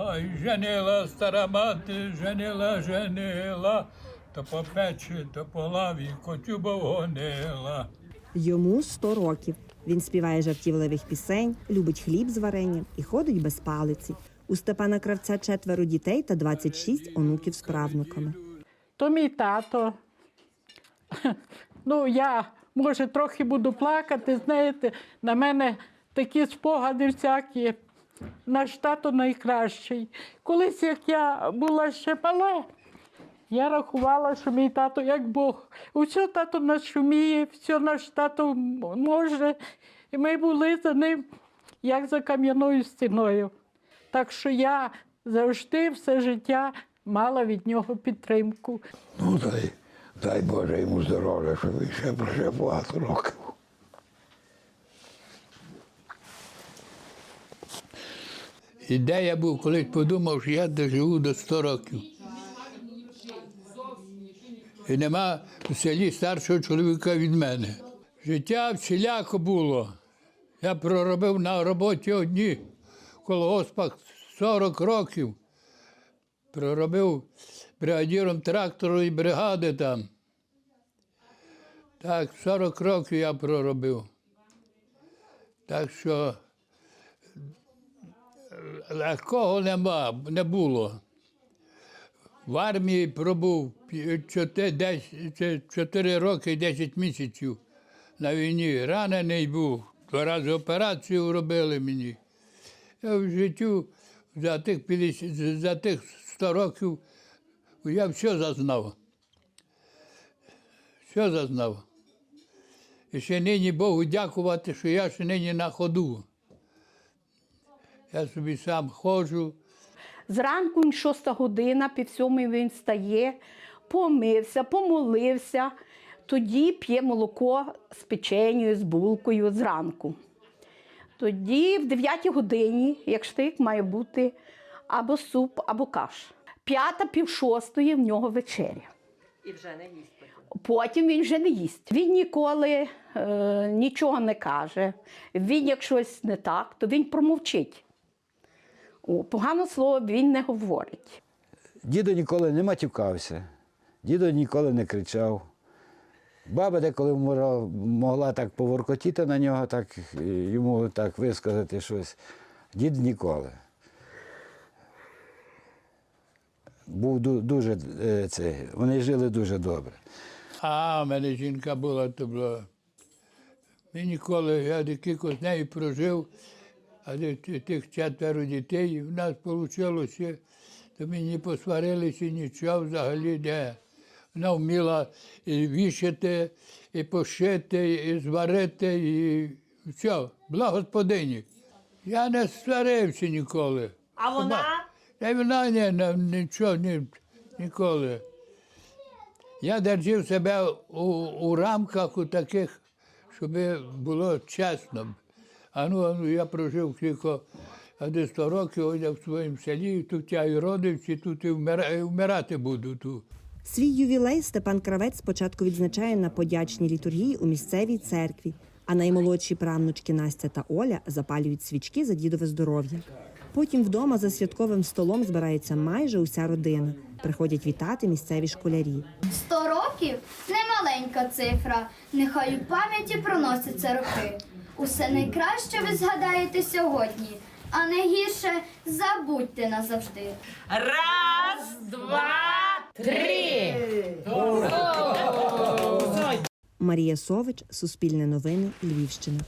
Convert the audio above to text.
Ай, женила стара мати, женила, женила, то по печі, то по лаві котю гонила. Йому 100 років. Він співає жартівливих пісень, любить хліб з варенням і ходить без палиці. У Степана Кравця четверо дітей та 26 онуків з правнуками. То мій тато. Ну, я може трохи буду плакати, знаєте, на мене такі спогади всякі. Наш тато найкращий. Колись, як я була ще мала, я рахувала, що мій тато як Бог. Усе тато наш вміє, все наш тато може. І ми були за ним, як за кам'яною стіною. Так що я завжди все життя мала від нього підтримку. Ну, дай, дай Боже йому здоров'я, щоб він ще прожив багато років. І де я був, колись подумав, що я доживу до 100 років. І нема в селі старшого чоловіка від мене. Життя всіляко було. Я проробив на роботі одні в колгоспах 40 років. Проробив бригадіром тракторної бригади там. Так, 40 років я проробив. Так що легкого нема, не було. В армії пробув 4 роки і 10 місяців на війні. Ранений був, два рази операцію робили мені. Я в життю за тих, 50, за тих 100 років я все зазнав. Все зазнав. І ще нині Богу дякувати, що я ще нині на ходу. Я собі сам ходжу. Зранку він шоста година, пів сьомої він встає, помився, помолився, тоді п'є молоко з печенью, з булкою зранку. Тоді в 9 годині, як штик, має бути або суп, або каш. П'ята, пів шостої в нього вечеря. І вже не їсть потім. Потім він вже не їсть. Він ніколи е, нічого не каже. Він, як щось не так, то він промовчить. О, погане слово він не говорить. Дідо ніколи не матюкався, дідо ніколи не кричав. Баба деколи могла так поворкотіти на нього, так йому так висказати щось. Дід ніколи. Був дуже е, це, вони жили дуже добре. А, в мене жінка була, то була. Ми ніколи, я декілька з нею прожив, а тих четверо дітей, і в нас вийшло, то ми не посварилися нічого взагалі де. Вона вміла і вішати, і пошити, і зварити, і все, була господині. Я не сварився ніколи. А вона? Та вона ні, нічого ні, ніколи. Я держав себе у, у рамках у таких, щоб було чесно. А ну, а ну я прожив тільки а десь 100 років, ось я в своєму селі, тут я і родився, тут і вмира- вмирати буду тут. Свій ювілей Степан Кравець спочатку відзначає на подячній літургії у місцевій церкві, а наймолодші правнучки Настя та Оля запалюють свічки за дідове здоров'я. Потім вдома за святковим столом збирається майже уся родина. Приходять вітати місцеві школярі. Сто років немаленька цифра. Нехай у пам'яті проносяться роки. Усе найкраще ви згадаєте сьогодні, а найгірше забудьте назавжди. Раз, два, три. Марія Сович, Суспільне новини, Львівщина.